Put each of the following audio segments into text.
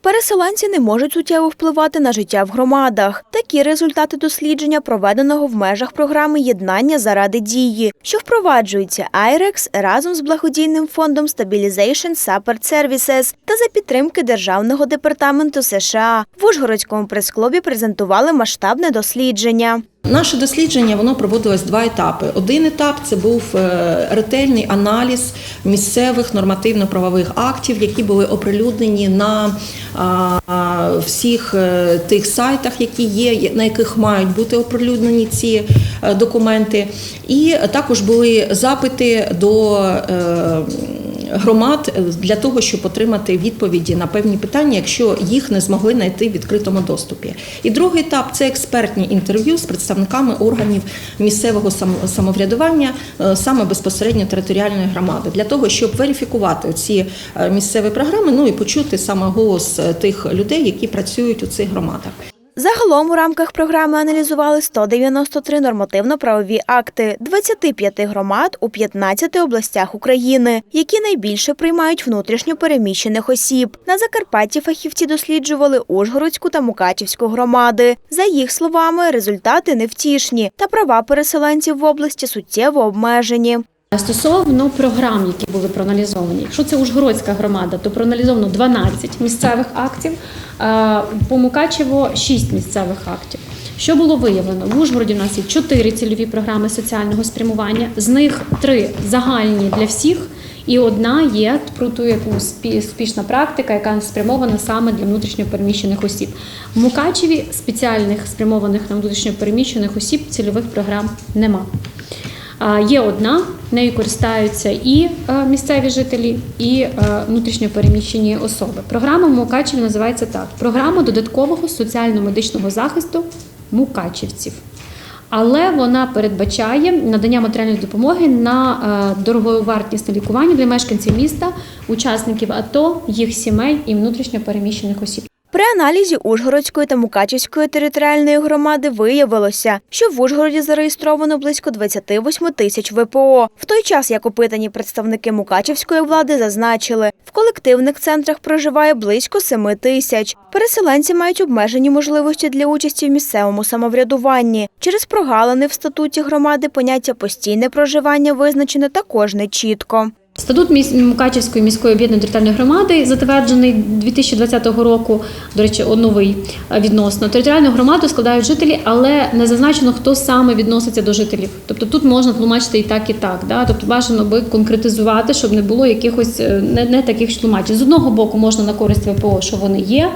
Переселенці не можуть суттєво впливати на життя в громадах. Такі результати дослідження, проведеного в межах програми Єднання заради дії, що впроваджується IREX разом з благодійним фондом Stabilization Support Services та за підтримки Державного департаменту США. В Ужгородському прес-клубі презентували масштабне дослідження. Наше дослідження воно проводилось два етапи. Один етап це був е, ретельний аналіз місцевих нормативно-правових актів, які були оприлюднені на всіх е, тих сайтах, які є, на яких мають бути оприлюднені ці е, документи. І також були запити до громад для того, щоб отримати відповіді на певні питання, якщо їх не змогли знайти в відкритому доступі. І другий етап це експертні інтерв'ю з представниками органів місцевого самоврядування, е, саме безпосередньо територіальної громади, для того, щоб верифікувати ці е, місцеві програми, ну і почути саме голос е, тих людей, які працюють у цих громадах. Загалом у рамках програми аналізували 193 нормативно-правові акти 25 громад у 15 областях України, які найбільше приймають внутрішньо переміщених осіб. На Закарпатті фахівці досліджували Ужгородську та Мукачівську громади. За їх словами, результати невтішні, та права переселенців в області суттєво обмежені. Стосовно програм, які були проаналізовані, якщо це Ужгородська громада, то проаналізовано 12 місцевих актів, по Мукачево 6 місцевих актів. Що було виявлено? В Ужгороді в нас є 4 цільові програми соціального спрямування, з них 3 загальні для всіх, і одна є про ту, яку спі- успішна практика, яка спрямована саме для внутрішньопереміщених осіб. В Мукачеві спеціальних спрямованих на внутрішньопереміщених осіб цільових програм нема. Є одна, нею користаються і е, місцеві жителі, і е, внутрішньопереміщені особи. Програма в Мукачеві називається так: програма додаткового соціально-медичного захисту мукачівців. Але вона передбачає надання матеріальної допомоги на е, дороговартісне лікування для мешканців міста, учасників АТО, їх сімей і внутрішньопереміщених осіб. При аналізі Ужгородської та Мукачівської територіальної громади виявилося, що в Ужгороді зареєстровано близько 28 тисяч ВПО, в той час як опитані представники Мукачівської влади зазначили, в колективних центрах проживає близько 7 тисяч. Переселенці мають обмежені можливості для участі в місцевому самоврядуванні. Через прогалини в статуті громади поняття постійне проживання визначене також не чітко. Статут Мукачівської міської об'єднаної територіальної громади, затверджений 2020 року, до речі, новий е, відносно. Територіальну громаду складають жителі, але не зазначено, хто саме відноситься до жителів. Тобто тут можна тлумачити і так, і так. Да? Тобто бажано би конкретизувати, щоб не було якихось е, не, не таких тлумачень. З одного боку можна на користь ВПО, що вони є.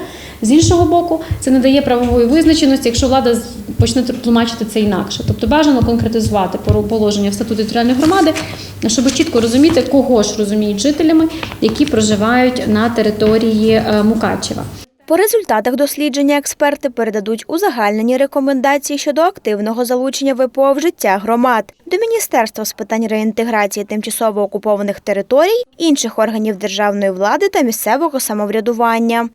З іншого боку, це не дає правової визначеності, якщо влада почне тлумачити це інакше. Тобто бажано конкретизувати положення в статуті територіальної громади, щоб чітко розуміти, кого ж розуміють жителями, які проживають на території е, Мукачева. По результатах дослідження експерти передадуть узагальнені рекомендації щодо активного залучення ВПО в життя громад до Міністерства з питань реінтеграції тимчасово окупованих територій, інших органів державної влади та місцевого самоврядування.